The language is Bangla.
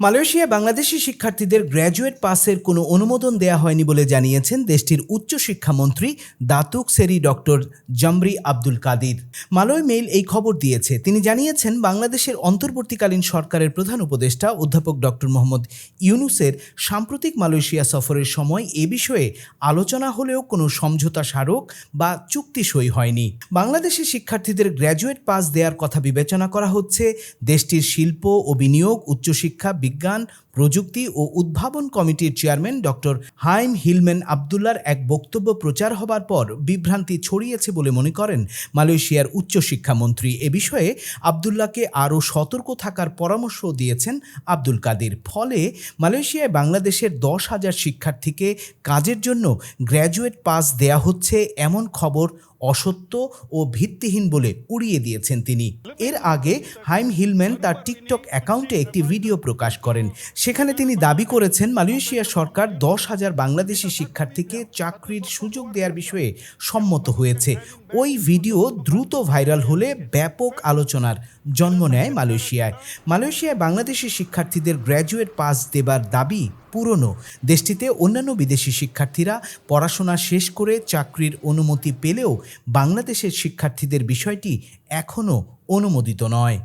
মালয়েশিয়ায় বাংলাদেশি শিক্ষার্থীদের গ্র্যাজুয়েট পাসের কোনো অনুমোদন দেয়া হয়নি বলে জানিয়েছেন দেশটির উচ্চশিক্ষামন্ত্রী Datuk Seri doctor Zambry Abdul Kadir. Malay Mail এই খবর দিয়েছে। তিনি জানিয়েছেন, বাংলাদেশের অন্তর্বর্তীকালীন সরকারের প্রধান উপদেষ্টা অধ্যাপক ডক্টর মোহাম্মদ ইউনুসের সাম্প্রতিক মালয়েশিয়া সফরের সময় এ বিষয়ে আলোচনা হলেও কোনো সমঝোতা স্মারক বা চুক্তি সই হয়নি। বাংলাদেশি শিক্ষার্থীদের গ্র্যাজুয়েট পাস দেওয়ার কথা বিবেচনা করা হচ্ছে। দেশটির শিল্প ও বিনিয়োগ, উচ্চশিক্ষা বিজ্ঞান প্রযুক্তি ও উদ্ভাবন কমিটির চেয়ারম্যান ডক্টর হাইম হিলম্যান আবদুল্লার এক বক্তব্য প্রচার হবার পর বিভ্রান্তি ছড়িয়েছে বলে মনে করেন মালয়েশিয়ার উচ্চশিক্ষামন্ত্রী এ বিষয়ে আবদুল্লাহকে আরও সতর্ক থাকার পরামর্শ দিয়েছেন আব্দুল কাদের। ফলে মালয়েশিয়ায় বাংলাদেশের দশ হাজার শিক্ষার্থীকে কাজের জন্য গ্র্যাজুয়েট পাস দেয়া হচ্ছে এমন খবর অসত্য ও ভিত্তিহীন বলে উড়িয়ে দিয়েছেন তিনি। এর আগে হাইম হিলম্যান তার টিকটক অ্যাকাউন্টে একটি ভিডিও প্রকাশ করেন। সেখানে তিনি দাবি করেছেন মালয়েশিয়া সরকার দশ হাজার বাংলাদেশি শিক্ষার্থীকে চাকরির সুযোগ দেওয়ার বিষয়ে সম্মত হয়েছে। ওই ভিডিও দ্রুত ভাইরাল হলে ব্যাপক আলোচনার জন্ম নেয় মালয়েশিয়ায়। মালয়েশিয়ায় বাংলাদেশি শিক্ষার্থীদের গ্র্যাজুয়েট পাস দেবার দাবি পুরনো। দেশটিতে অন্যান্য বিদেশি শিক্ষার্থীরা পড়াশোনা শেষ করে চাকরির অনুমতি পেলেও বাংলাদেশের শিক্ষার্থীদের বিষয়টি এখনও অনুমোদিত নয়।